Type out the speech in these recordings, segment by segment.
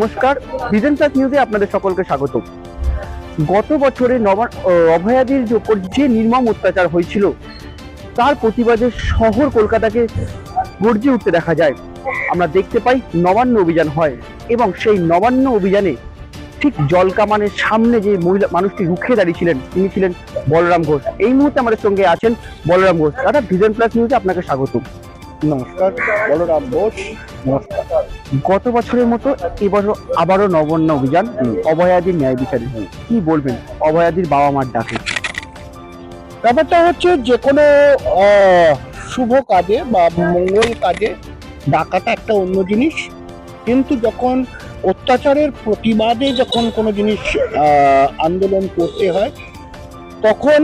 নমস্কার vision plus নিউজে আপনাদের সকলকে স্বাগত। গত বছরে অভয়াদির উপর যে নির্মম অত্যাচার হয়েছিল, তার প্রতিবাদে শহর কলকাতাকে গর্জে উঠতে দেখা যায়। আমরা দেখতে পাই নবান্ন অভিযান হয় এবং সেই নবান্ন অভিযানে ঠিক জলকামানের সামনে যে মহিলা, মানুষটি রুখে দাঁড়িয়েছিলেন, তিনি ছিলেন বলরাম ঘোষ। এই মুহূর্তে আমাদের সঙ্গে আছেন বলরাম ঘোষ। দাদা ভিজন প্লাস নিউজে আপনাকে স্বাগত। নমস্কার, বলরাম বোস। নমস্কার গত বছরের মতো এবছর আবারও নবান্ন অভিযান অভয়াদির ন্যায় বিচারে কি বলবেন? অভয়াদির বাবা মার ডাকে। ব্যাপারটা হচ্ছে যে কোনো শুভ কাজে বা মঙ্গল কাজে ডাকাটা একটা অন্য জিনিস। কিন্তু যখন অত্যাচারের প্রতিবাদে যখন কোনো জিনিস আন্দোলন করতে হয়, তখন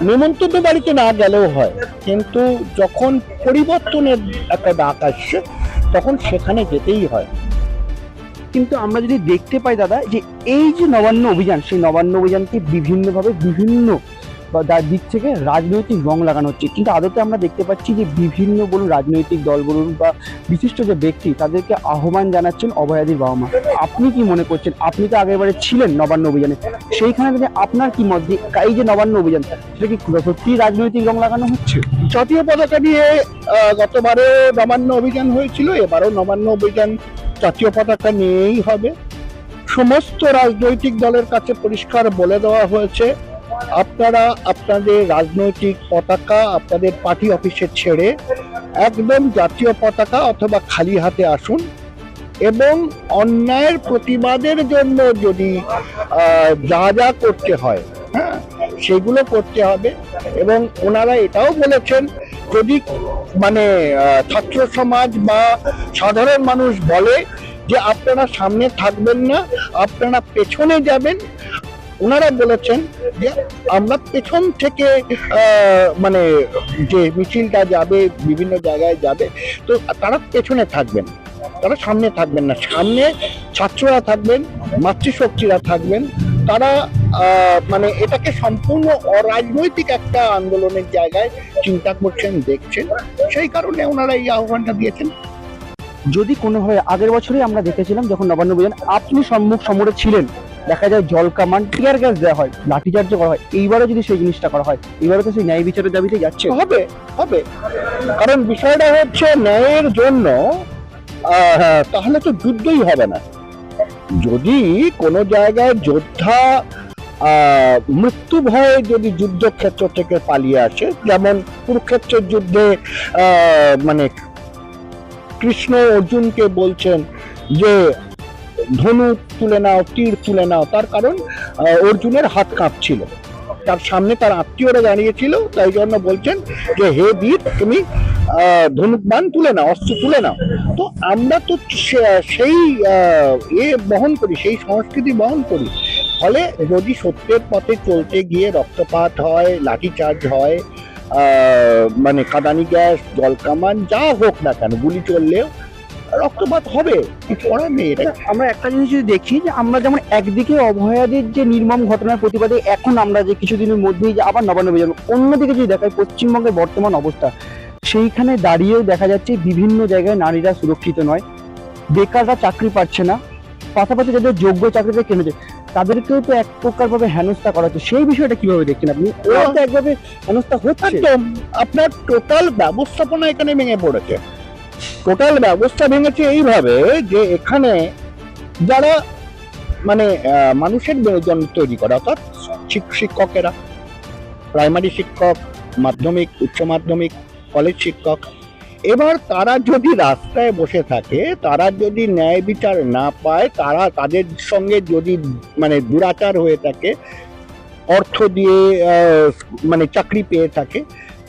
নেমন্তন্ন বাড়িতে না গেলেও হয়। কিন্তু যখন পরিবর্তনের একটা ডাক আসছে, তখন সেখানে যেতেই হয়। কিন্তু আমরা যদি দেখতে পাই দাদা, যে এই যে নবান্ন অভিযান, সেই নবান্ন অভিযানকে বিভিন্নভাবে বিভিন্ন দিক থেকে রাজনৈতিক রং লাগানো হচ্ছে। কিন্তু আদতে আমরা দেখতে পাচ্ছি যে বিভিন্ন বলুন রাজনৈতিক দল বলুন বা বিশিষ্ট যে ব্যক্তি তাদেরকে আহ্বান জানাচ্ছেন অভয়াদির বাবা মা। আপনি কি মনে করছেন? আপনি তো আগেরবারে ছিলেন নবান্ন অভিযানে। সেইখানে থেকে আপনার কি মত এই যে নবান্ন অভিযান, সেটা কি সত্যি রাজনৈতিক রং লাগানো হচ্ছে? জাতীয় পতাকা নিয়ে গতবারে নবান্ন অভিযান হয়েছিল, এবারও নবান্ন অভিযান জাতীয় পতাকা নিয়েই হবে। সমস্ত রাজনৈতিক দলের কাছে পরিষ্কার বলে দেওয়া হয়েছে আপনারা আপনাদের রাজনৈতিক পতাকা আপনাদের পার্টি অফিসে ছেড়ে একদম জাতীয় পতাকা অথবা খালি হাতে আসুন এবং অন্যায়ের প্রতিবাদের জন্য যদি যা যা করতে হয় হ্যাঁ সেগুলো করতে হবে এবং ওনারা এটাও বলেছেন, যদি মানে ছাত্র সমাজ বা সাধারণ মানুষ বলে যে আপনারা সামনে থাকবেন না, আপনারা পেছনে যাবেন ওনারা বলেছেন যে আমরা পেছন থেকে মানে যে মিছিলটা যাবে, বিভিন্ন জায়গায় যাবে, তো তারা পেছনে থাকবেন, তারা সামনে থাকবেন না। সামনে ছাত্ররা থাকবেন, মাতৃশক্তিরা থাকবেন। তারা মানে এটাকে সম্পূর্ণ অরাজনৈতিক একটা আন্দোলনের জায়গায় চিন্তা করছেন, দেখছেন। সেই কারণে ওনারা এই আহ্বানটা দিয়েছেন। যদি কোনোভাবে আগের বছরই আমরা দেখেছিলাম যখন নবান্ন অভিযান আপনি সম্মুখ সমরে ছিলেন। দেখা যায় জল কামান টিয়ার গ্যাস দেওয়া হয় লাঠিচার্জ করা হয়। এইবারও যদি সেই জিনিসটা করা হয় এইবারও তো সেই ন্যায় বিচারের দাবিতে যাচ্ছে। হবে হবে। কারণ বিষয়টা হচ্ছে ন্যায়ের জন্য হ্যাঁ, তাহলে তো যুদ্ধই হবে না। যদি কোনো জায়গায় যোদ্ধা আহ, মৃত্যু ভয়ে যদি যুদ্ধক্ষেত্র থেকে পালিয়ে আসে যেমন কুরুক্ষেত্রের যুদ্ধে আহ, মানে কৃষ্ণ অর্জুনকে বলছেন যে ধনু তুলে নাও তীর তুলে নাও। তার কারণ অর্জুনের হাত কাঁপছিল। তার সামনে তার আত্মীয়রা দাঁড়িয়েছিল তাই জন্য বলছেন যে হে বীর তুমি আহ, ধনুক বান তুলে নাও অস্ত্র তুলে নাও। তো আমরা তো সেই এ বহন করি সেই সংস্কৃতি বহন করি। ফলে যদি সত্যের পথে চলতে গিয়ে রক্তপাত হয় লাঠিচার্জ হয় মানে কাদানি গ্যাস জলকামান যা হোক না কেন গুলি চললেও রক্তপাত হবে কিছু করার নেই এটা? আমরা একটা জিনিস যদি দেখি যে আমরা যেমন একদিকে অভয়াদের যে নির্মম ঘটনার প্রতিবাদে এখন আমরা যে কিছুদিনের মধ্যেই যে আবার নবান্ন অভিযান অন্যদিকে যদি দেখাই পশ্চিমবঙ্গের বর্তমান অবস্থা সেইখানে দাঁড়িয়েও দেখা যাচ্ছে বিভিন্ন জায়গায় নারীরা সুরক্ষিত নয় বেকাররা চাকরি পাচ্ছে না পাশাপাশি যাদের যোগ্য চাকরিতে কেনেছে তাদেরকেও তো এক প্রকার ভাবে হেনস্থা করা হচ্ছে। সেই বিষয়টা কীভাবে দেখছেন আপনি? ওরা তো একভাবে হেনস্থা হচ্ছে। আপনার টোটাল ব্যবস্থাপনা এখানে ভেঙে পড়েছে। টোটাল ব্যবস্থা ভেঙেছে এইভাবে যে এখানে যারা মানে মানুষের জন্য তৈরি করা, অর্থাৎ শিক্ষকেরা, প্রাইমারি শিক্ষক, মাধ্যমিক, উচ্চ মাধ্যমিক, কলেজ শিক্ষক, এবার তারা যদি রাস্তায় বসে থাকে, তারা যদি ন্যায় বিচার না পায়, তারা তাদের সঙ্গে যদি মানে দুরাচার হয়ে থাকে, অর্থ দিয়ে মানে চাকরি পেয়ে থাকে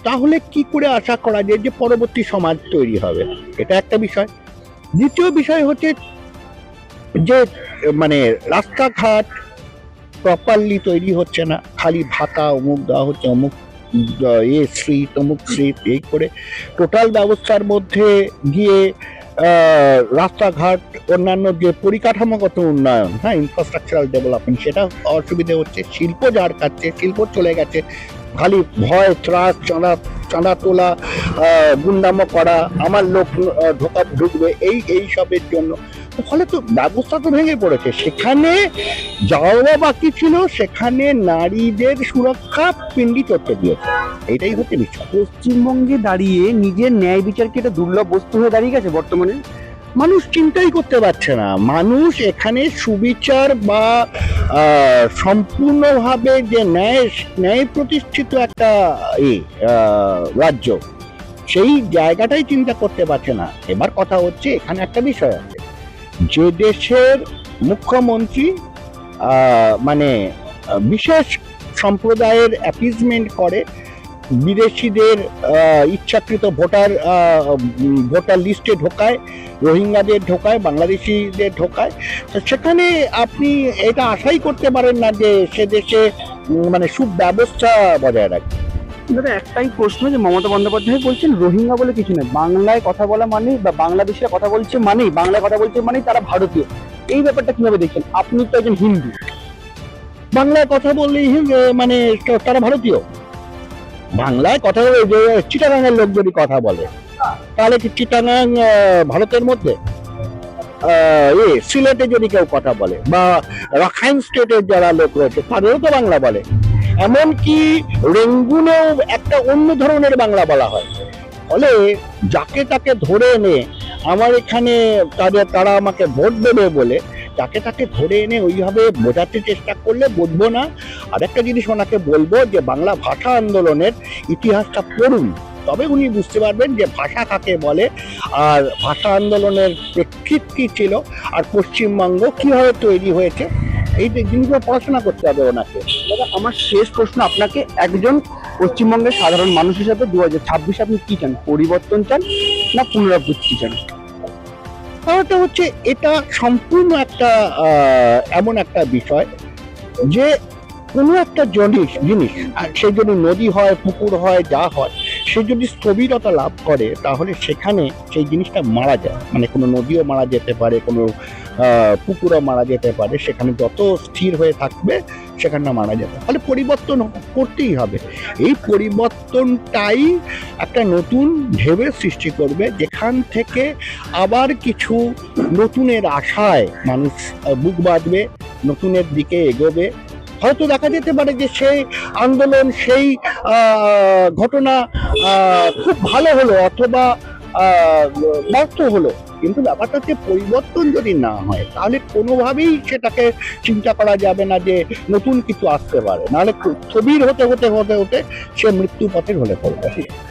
তাহলে কি করে আশা করা যায় যে পরবর্তী সমাজ তৈরি হবে? এটা একটা বিষয়। দ্বিতীয় বিষয় হচ্ছে যে মানে রাস্তাঘাট প্রপারলি তৈরি হচ্ছে না। খালি ভাতা, অমুক দেওয়া হচ্ছে, অমুক এ স্ট্রিট অমুক স্ট্রিট এই করে টোটাল ব্যবস্থার মধ্যে গিয়ে রাস্তাঘাট, অন্যান্য যে পরিকাঠামোগত উন্নয়ন হ্যাঁ ইনফ্রাস্ট্রাকচারাল ডেভেলপমেন্ট সেটা অসুবিধে হচ্ছে। শিল্প যার কাছে, শিল্প চলে গেছে খালি ভয়, ত্রাস, চাঁদা চাঁদা তোলা গুন্ডামো করা, আমার লোক ঢোকা, ঢুকবে, এই এই সবের জন্য। ফলে তো ব্যবস্থা তো ভেঙে পড়েছে। সেখানে যাওয়া বাকি ছিল, সেখানে নারীদের সুরক্ষা পিন্ডি চড়তে দিয়েছে। এটাই হচ্ছে বিষয়। পশ্চিমবঙ্গে দাঁড়িয়ে নিজের ন্যায় বিচারকে এটা দুর্লভ বস্তু হয়ে দাঁড়িয়ে গেছে বর্তমানে। মানুষ চিন্তাই করতে পারছে না। মানুষ এখানে সুবিচার বা সম্পূর্ণভাবে যে ন্যায় ন্যায় প্রতিষ্ঠিত একটা এ রাজ্য, সেই জায়গাটাই চিন্তা করতে পারছে না। এবার কথা হচ্ছে এখানে একটা বিষয় আছে। যে দেশের মুখ্যমন্ত্রী মানে বিশেষ সম্প্রদায়ের অ্যাপিজমেন্ট করে বিদেশিদের ইচ্ছাকৃত ভোটার ভোটার লিস্টে ঢোকায় রোহিঙ্গাদের ঢোকায় বাংলাদেশিদের ঢোকায়। তো সেখানে আপনি এটা আশাই করতে পারেন না যে সে দেশে মানে সুব্যবস্থা বজায় রাখবে। দাদা একটাই প্রশ্ন যে মমতা বন্দ্যোপাধ্যায় বলছেন রোহিঙ্গা বলে কিছু নেই। বাংলায় কথা বলা মানেই বা বাংলাদেশে কথা বলছে মানেই বাংলায় কথা বলছে মানেই তারা ভারতীয়। এই ব্যাপারটা কীভাবে দেখছেন? আপনি তো একজন হিন্দু। বাংলায় কথা বললেই মানে তারা ভারতীয়। বাংলায় কথা বলে যে চিটাগাঙের লোক যদি কথা বলে, তাহলে কি চিটাগাং ভারতের মধ্যে? এ, সিলেটে যদি কেউ কথা বলে বা রাখাইন স্টেটের যারা লোক রয়েছে, তাদেরও তো বাংলা বলে। এমনকি রেঙ্গুনেও একটা অন্য ধরনের বাংলা বলা হয়। ফলে যাকে তাকে ধরে এনে আমার এখানে তাদের, তারা আমাকে ভোট দেবে বলে যাকে তাকে ধরে এনে ওইভাবে বোঝাতে চেষ্টা করলে বুঝব না। আর একটা জিনিস ওনাকে বলব যে, বাংলা ভাষা আন্দোলনের ইতিহাসটা পড়ুন। তবে উনি বুঝতে পারবেন যে, ভাষা কাকে বলে, আর ভাষা আন্দোলনের প্রেক্ষিত কী ছিল, আর পশ্চিমবঙ্গ কীভাবে তৈরি হয়েছে, এই জিনিসগুলো পড়াশোনা করতে হবে ওনাকে। দাদা, আমার শেষ প্রশ্ন আপনাকে, একজন পশ্চিমবঙ্গের সাধারণ মানুষ হিসাবে দু হাজার ছাব্বিশে আপনি কি চান, পরিবর্তন চান না পুনরাবৃত্তি চান? ব্যাপারটা হচ্ছে, এটা সম্পূর্ণ একটা এমন একটা বিষয় যে কোনো একটা জিনিস জিনিস সেই যদি নদী হয়, পুকুর হয়, যা হয় সে যদি স্থবিরতা লাভ করে, তাহলে সেখানে সেই জিনিসটা মারা যায়। মানে কোনো নদীও মারা যেতে পারে, কোনো পুকুরও মারা যেতে পারে। সেখানে যত স্থির হয়ে থাকবে, সেখানে মারা যাবে। ফলে পরিবর্তন করতেই হবে। এই পরিবর্তনটাই একটা নতুন ঢেউয়ের সৃষ্টি করবে, যেখান থেকে আবার কিছু নতুনের আশায় মানুষ বুক বাঁধবে, নতুনের দিকে এগোবে। হয়তো দেখা যেতে পারে যে সেই আন্দোলন, সেই ঘটনা খুব ভালো হলো অথবা ব্যর্থ হলো। কিন্তু ব্যাপারটাতে পরিবর্তন যদি না হয়, তাহলে কোনোভাবেই সেটাকে চিন্তা করা যাবে না যে নতুন কিছু আসতে পারে। নাহলে স্থবির হতে হতে হতে হতে সে মৃত্যু পথে ঢলে পড়বে।